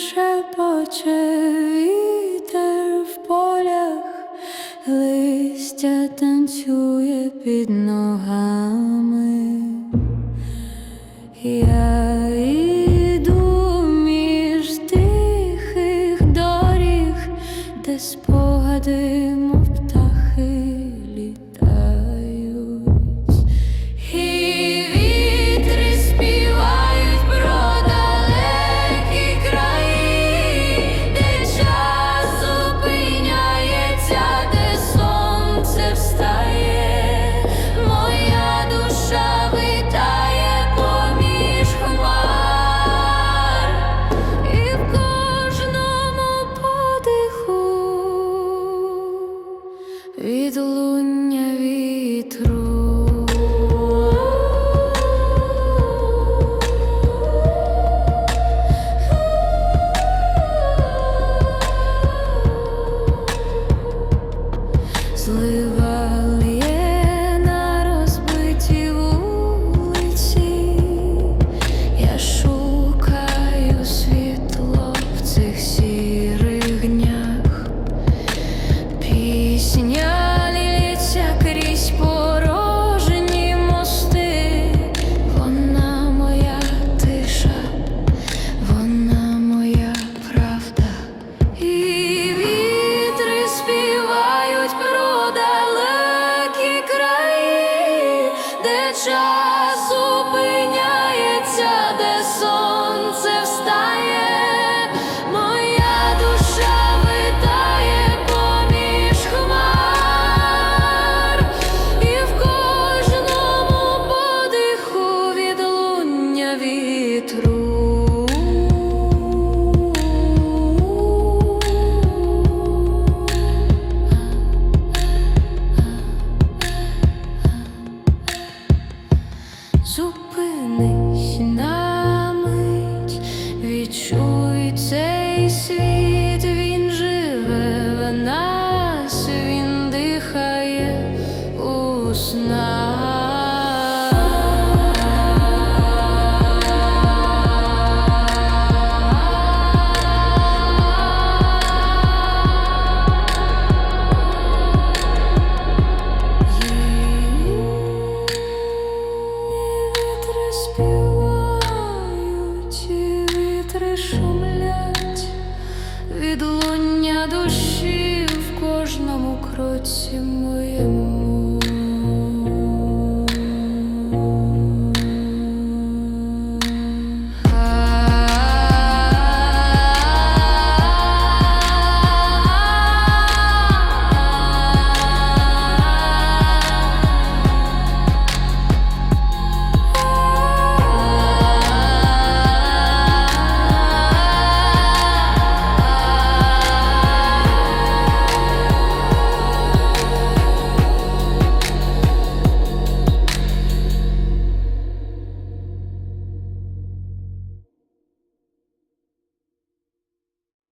шепоче вітер в полях, листя танцює під ногами. Я йду між тихих доріг, де спогади. час. кожному кроці моєму.